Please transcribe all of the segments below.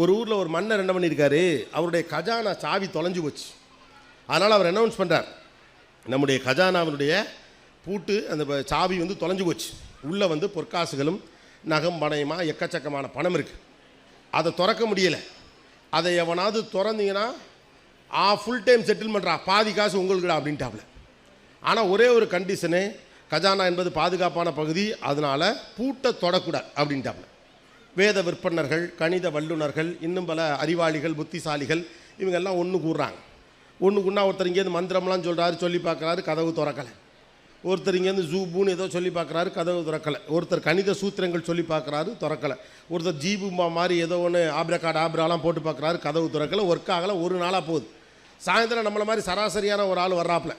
ஒரு ஊரில் ஒரு மன்னர் என்ன பண்ணியிருக்காரு அவருடைய கஜானா சாவி தொலைஞ்சு போச்சு. அதனால் அவர் அனௌன்ஸ் பண்ணுறார் நம்முடைய கஜானாவினுடைய பூட்டு அந்த சாவி வந்து தொலைஞ்சு போச்சு. உள்ளே வந்து பொற்காசுகளும் நகம் பணையமாக எக்கச்சக்கமான பணம் இருக்குது அதை திறக்க முடியலை. அதை எவனாவது திறந்தீங்கன்னா ஆ ஃபுல் டைம் செட்டில்மெண்ட்ரா பாதி காசு உங்களுக்குடா அப்படின்ட்டாப்ல. ஆனால் ஒரே ஒரு கண்டிஷனு கஜானா என்பது பாதுகாப்பான பகுதி அதனால் பூட்டை தொடக்கூடாது அப்படின்ட்டாப்ல. வேத விற்பனர்கள் கணித வல்லுனர்கள் இன்னும் பல அறிவாளிகள் புத்திசாலிகள் இவங்கெல்லாம் ஒன்று கூடுறாங்க ஒன்று கூடனா ஒருத்தர் இங்கேருந்து மந்திரம்லாம் சொல்கிறாரு சொல்லி பார்க்குறாரு கதவு திறக்கலை. ஒருத்தர் இங்கேருந்து ஜூபூன்னு ஏதோ சொல்லி பார்க்குறாரு கதவு திறக்கலை. ஒருத்தர் கணித சூத்திரங்கள் சொல்லி பார்க்குறாரு திறக்கலை. ஒருத்தர் ஜீபுமா மாதிரி ஏதோ ஒன்று ஆப்ரகாட் ஆப்ராலாம் போட்டு பார்க்குறாரு கதவு திறக்கலை ஒர்க் ஆகலை ஒரு நாளாக போகுது. சாயந்தரம் நம்மளை மாதிரி சராசரியான ஒரு ஆள் வர்றாப்புல.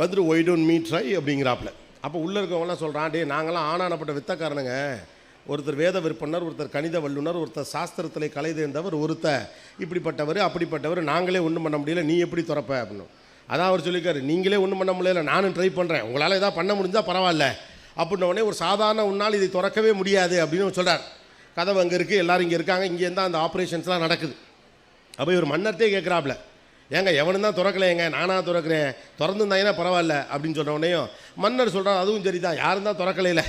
வந்துட்டு ஒய் டோன்ட் மீட் ட்ரை அப்படிங்கிறாப்புல. அப்போ உள்ளே இருக்கவங்களாம் சொல்கிறான் டே நாங்களாம் ஆனானப்பட்ட வித்தக்காரனுங்க. ஒருத்தர் வேத விற்பனர் ஒருத்தர் கணித வல்லுனர் ஒருத்தர் சாஸ்திரத்தில் கலை தேர்ந்தவர் ஒருத்தர் இப்படிப்பட்டவர் அப்படிப்பட்டவர் நாங்களே ஒன்றும் பண்ண முடியல நீ எப்படி திறப்ப அப்படின்னு. அதான் அவர் சொல்லியிருக்காரு நீங்களே ஒன்றும் பண்ண முடியல நானும் ட்ரை பண்ணுறேன் உங்களால் எதாவது பண்ண முடிஞ்சால் பரவாயில்ல. அப்படின்னோடனே ஒரு சாதாரண உன்னால் இதை திறக்கவே முடியாது அப்படின்னு சொல்கிறார் கதவு அங்கே இருக்குது எல்லாரும் இங்கே இருக்காங்க இங்கே தான் அந்த ஆப்ரேஷன்ஸ்லாம் நடக்குது. அப்போ இவர் மன்னர்த்தே கேட்குறாப்புல ஏங்க எவனும் தான் திறக்கலையேங்க நானாக திறக்கிறேன் திறந்துருந்தாங்கன்னா பரவாயில்ல அப்படின்னு சொன்ன மன்னர் சொல்கிறார் அதுவும் சரி தான் யாரும் தான் திறக்கலையில.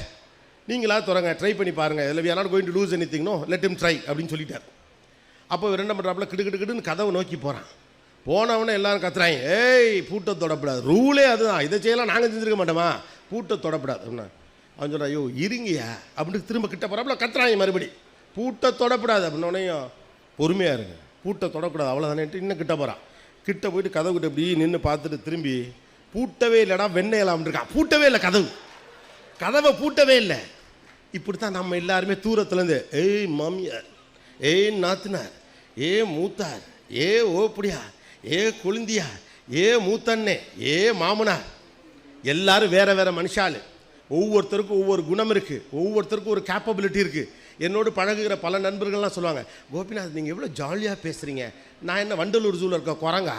நீங்களா திறங்க ட்ரை பண்ணி பாருங்கள் இதில் we are going to lose any thing no let him try அப்படின்னு சொல்லிட்டார். அப்போ இவர் என்ன பண்ணுறாப்புல கிடு கதவை நோக்கி போகிறான் போனவனே எல்லாரும் கத்துறாங்க. ஏய் பூட்டை தொடப்படாது. ரூலே அதுதான். இதை செய்யலாம் நாங்கள் செஞ்சுருக்க மாட்டோமா? பூட்டை தொடப்படாது. அப்படின்னா அவன் சொல்கிறான் ஐயோ இருங்கயா அப்படின்னு திரும்ப கிட்ட போகிறாப்புல கத்துறாங்க மறுபடி. பூட்டை தொடப்படாது. அப்படின்னோடனையும் பொறுமையாக இருங்க. பூட்டை தொடக்கூடாது அவ்வளோதானேன்ட்டு இன்னும் கிட்ட போகிறான் கிட்ட போயிட்டு கதவு கிட்ட இப்படி நின்று பார்த்துட்டு திரும்பி பூட்டவே இல்லைடா வெண்ணெயலாம் இருக்கான் பூட்டவே இல்லை கதவு. கதவை பூட்டவே இல்லை. இப்படி தான் நம்ம எல்லாருமே தூரத்துலேருந்து ஏய் மாமியார் ஏய் நாத்தனார் ஏ மூத்தார் ஏ ஓப்படியார் ஏ குழுந்தியார் ஏ மூத்தண்ணே ஏ மாமனார். எல்லாரும் வேறு வேறு மனுஷாள் ஒவ்வொருத்தருக்கும் ஒவ்வொரு குணம் இருக்குது ஒவ்வொருத்தருக்கும் ஒரு கேப்பபிலிட்டி இருக்குது என்னோடு பழகுகிற பல நண்பர்கள்லாம் சொல்லுவாங்க கோபிநாத் நீங்கள் எவ்வளோ ஜாலியாக பேசுகிறீங்க நான் என்ன வண்டலூர் ஜூவில் இருக்க குரங்கா?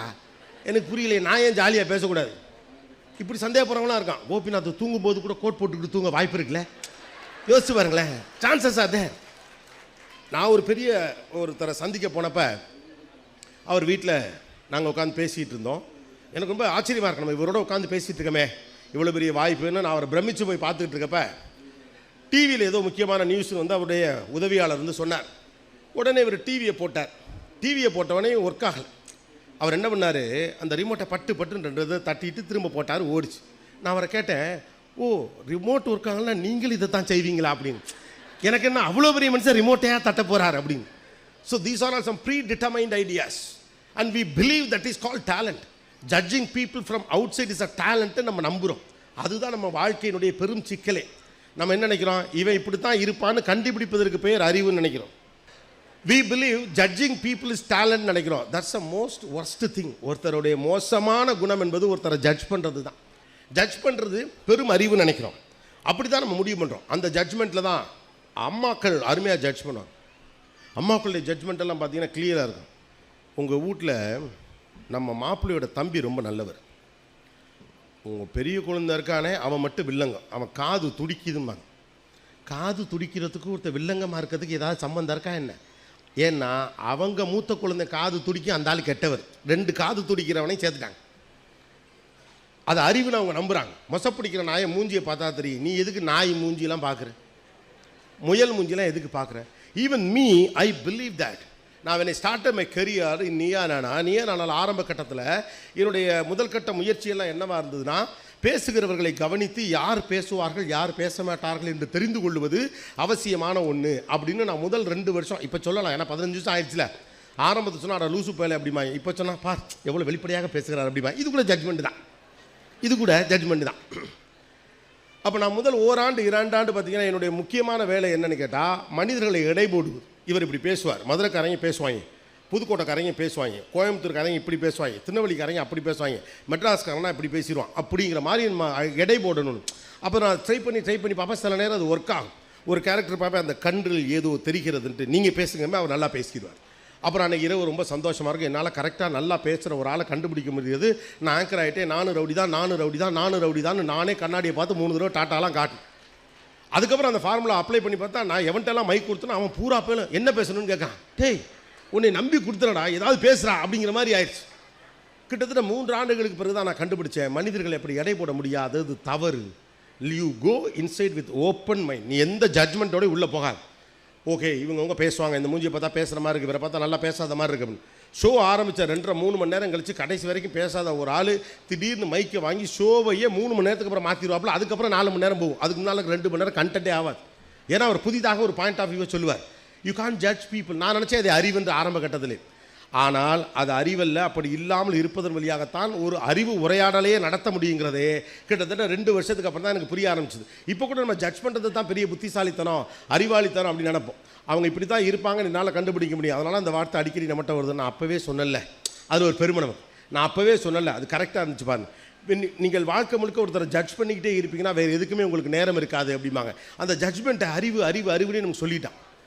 எனக்கு புரியலையே நான் ஏன் ஜாலியாக பேசக்கூடாது? இப்படி சந்தேகப்படுறவங்களாம் இருக்கான் கோபிநாத் தூங்கும்போது கூட கோட் போட்டுக்கிட்டு தூங்க வாய்ப்பு இருக்குல்ல? யோசிச்சு பாருங்களேன். சான்சஸ் அது நான் ஒரு பெரிய ஒருத்தரை சந்திக்க போனப்ப அவர் வீட்டில் நாங்கள் உட்காந்து பேசிகிட்டு இருந்தோம். எனக்கு ரொம்ப ஆச்சரியமாக இருக்கு. நம்ம இவரோட உட்காந்து பேசிகிட்டு இருக்கமே. இவ்வளோ பெரிய வாய்ப்புன்னு நான் அவரை பிரமிச்சு போய் பார்த்துக்கிட்டு இருக்கப்ப டிவியில் ஏதோ முக்கியமான நியூஸ் வந்து அவருடைய உதவியாளர் வந்து சொன்னார். உடனே இவர் டிவியை போட்டார். டிவியை போட்டவொடனே ஒர்க் ஆகலை. அவர் என்ன பண்ணார்? அந்த ரிமோட்டை பட்டு பட்டுன்றதை தட்டிட்டு திரும்ப போட்டார் ஓடிச்சு. நான் அவரை கேட்டேன் ஓ ரிமோட் ஒர்க் நீங்கள் நீங்களும் இதை தான் செய்வீங்களா அப்படின்னு. எனக்கு என்ன அவ்வளோ பெரிய மனுஷன் ரிமோட்டையாக தட்ட போகிறார் அப்படின்னு. So these are are some predetermined ideas and we believe that is called talent judging people from outside is a talent நம்ம நம்புகிறோம் அதுதான் நம்ம வாழ்க்கையினுடைய பெரும் சிக்கலே. நம்ம என்ன நினைக்கிறோம்? இவன் இப்படி தான் இருப்பான்னு கண்டுபிடிப்பதற்கு பேர் அறிவுன்னு நினைக்கிறோம். We believe judging people is talent நினைக்கிறோம். That's a most worst thing ஒருத்தருடைய மோசமான குணம் என்பது ஒருத்தரை ஜட்ஜ் பண்ணுறது தான் ஜட்ஜ் பண்ணுறது பெரும் அறிவு நினைக்கிறோம். அப்படி தான் நம்ம முடிவு பண்ணுறோம் அந்த ஜட்ஜ்மெண்ட்டில் தான் அம்மாக்கள் அருமையாக ஜட்ஜ் பண்ணுவாங்க. அம்மாக்களுடைய ஜட்ஜ்மெண்ட்டெல்லாம் பார்த்தீங்கன்னா கிளியராக இருக்கும். உங்கள் வீட்டில் நம்ம மாப்பிள்ளையோட தம்பி ரொம்ப நல்லவர். உங்கள் பெரிய குழந்தை இருக்கானே அவன் மட்டும் வில்லங்க அவன் காது துடிக்குதும்பாங்க. காது துடிக்கிறதுக்கு ஒருத்தர் வில்லங்கமாக இருக்கிறதுக்கு ஏதாவது சம்மந்தம் இருக்கா என்ன? ஏன்னா அவங்க மூத்த குழந்தை காது துடிக்கும் அந்த ஆள் கெட்டவர். ரெண்டு காது துடிக்கிறவனையும் சேர்த்துட்டாங்க. அது அறிவில் அவங்க நம்புகிறாங்க மொசப்பிடிக்கிற நாயை மூஞ்சியை பார்த்தா தெரியும். நீ எதுக்கு நாய் மூஞ்சிலாம் பார்க்குற? முயல் மூஞ்சிலாம் எதுக்கு பார்க்குற? Even me I believe that நான் when start started my career in Neeya Naana Neeya நானால் ஆரம்ப கட்டத்தில் என்னுடைய முதல் கட்ட முயற்சியெல்லாம் என்னவாக இருந்ததுன்னா பேசுகிறவர்களை கவனித்து யார் பேசுவார்கள் யார் பேச மாட்டார்கள் என்று தெரிந்து கொள்வது அவசியமான ஒன்று அப்படின்னு நான் முதல் ரெண்டு வருஷம் இப்போ சொல்லலாம் ஏன்னா பதினஞ்சு வருஷம் ஆயிடுச்சுல. ஆரம்பத்தை சொன்னால் அட லூசு போயலை அப்படிமா இப்போ சொன்னால் பார் எவ்வளோ வெளிப்படையாக பேசுகிறார் அப்படிமா இதுக்குள்ளே கூட தான். இது கூட ஜட்ஜ்மெண்ட் தான். அப்போ நான் முதல் ஓராண்டு இரண்டாண்டு பார்த்தீங்கன்னா என்னுடைய முக்கியமான வேலை என்னன்னு கேட்டால் மனிதர்களை எடை போடுவது. இவர் இப்படி பேசுவார். மதுரைக்காரங்க பேசுவாங்க. புதுக்கோட்டைக்காரங்க பேசுவாங்க. கோயம்புத்தூர்காரங்க இப்படி பேசுவாங்க. திருநெல்வேலிக்காரங்க அப்படி பேசுவாங்க. மெட்ராஸ்காரங்கன்னா இப்படி பேசிடுவான் அப்படிங்கிற மாதிரி நம்ம எடை போடணும் அப்போ நான் ட்ரை பண்ணி ட்ரை பண்ணி பார்ப்பேன் சில நேரம் அது ஒர்க் ஆகும். ஒரு கேரக்டர் பார்ப்பேன் அந்த கன்றில் ஏதோ தெரிகிறதுன்ட்டு. நீங்கள் பேசுங்கமே அவர் நல்லா பேசிடுவார். அப்புறம் அன்றைக்கி இரவு ரொம்ப சந்தோஷமாக இருக்கும் என்னால் கரெக்டாக நல்லா பேசுகிற ஒரு ஆளை கண்டுபிடிக்க முடியாது. நான் ஆங்கர் ஆகிட்டேன் நானும் ரவுடி தான் நானும் ரவுடி தான் நானும் ரவுடி தான் நானே கண்ணாடியை பார்த்து மூணு தடவை டாட்டாலாம் காட்டு அதுக்கப்புறம் அந்த ஃபார்முலா அப்ளை பண்ணி பார்த்தா நான் எவன்ட்டெல்லாம் மைக் கொடுத்தனோ அவன் பூரா பேரும் என்ன பேசணும்னு கேட்கான். டேய் உன்னை நம்பி கொடுத்துறடா ஏதாவது பேசுகிறா அப்படிங்கிற மாதிரி ஆயிடுச்சு. கிட்டத்தட்ட மூன்று ஆண்டுகளுக்கு பிறகு தான் நான் கண்டுபிடிச்சேன். மனிதர்கள் எப்படி எடை போட முடியாது அது தவறு you go inside with open mind நீ எந்த ஜட்மெண்ட்டோடய உள்ளே போகாது. ஓகே இவங்கவுங்க பேசுவாங்க இந்த மூஞ்சியை பார்த்தா பேசுகிற மாதிரி இருக்கு இவரை பார்த்தா நல்லா பேசாத மாதிரி இருக்கு ஷோ ஆரம்பித்த ரெண்டரை மூணு மணி நேரம் கழிச்சு கடைசி வரைக்கும் பேசாத ஒரு ஆள் திடீர்னு மைக்கை வாங்கி ஷோவையே மூணு மணி நேரத்துக்கு அப்புறம் மாற்றிடுவாப்புல அதுக்கப்புறம் நாலு மணி நேரம் போகும். அதுக்கு முன்னால் ரெண்டு மணி நேரம் கண்டென்ட்டே ஆகாது. ஏன்னா அவர் புதிதாக ஒரு பாயிண்ட் ஆஃப் வியூவை சொல்லுவார். யூ கான் ஜட்ஜ் பீப்புள் நான் நினச்சேன் அது அறிவுன்ற ஆரம்ப கட்டத்திலே. ஆனால் அது அறிவல்ல அப்படி இல்லாமல் இருப்பதன் வழியாகத்தான் ஒரு அறிவு உரையாடலையே நடத்த முடியுங்கிறதே. கிட்டத்தட்ட ரெண்டு வருஷத்துக்கு அப்புறம் தான் எனக்கு புரிய ஆரம்பிச்சது. இப்போ கூட நம்ம ஜட்ஜ் பண்ணுறது தான் பெரிய புத்திசாலித்தனம் அறிவாளித்தனம் அப்படின்னு நினைப்போம் அவங்க இப்படி தான் இருப்பாங்க என்னால் கண்டுபிடிக்க முடியும். அதனால் அந்த வார்த்தை அடிக்கடி நம்மகிட்ட வருது நான் அப்போவே சொன்னல அது ஒரு பெருமை நமக்கு நான் அப்போவே சொன்னல அது கரெக்டாக இருந்துச்சு பாருங்க. நீங்கள் வாழ்க்கை முழுக்க ஒருத்தரை ஜட்ஜ் பண்ணிக்கிட்டே இருப்பீங்கன்னா வேறு எதுக்குமே உங்களுக்கு நேரம் இருக்காது அப்படிம்பாங்க. அந்த ஜட்ஜ்மெண்ட்டை அறிவு அறிவு அறிவுன்னு நமக்கு சொல்லிட்டான்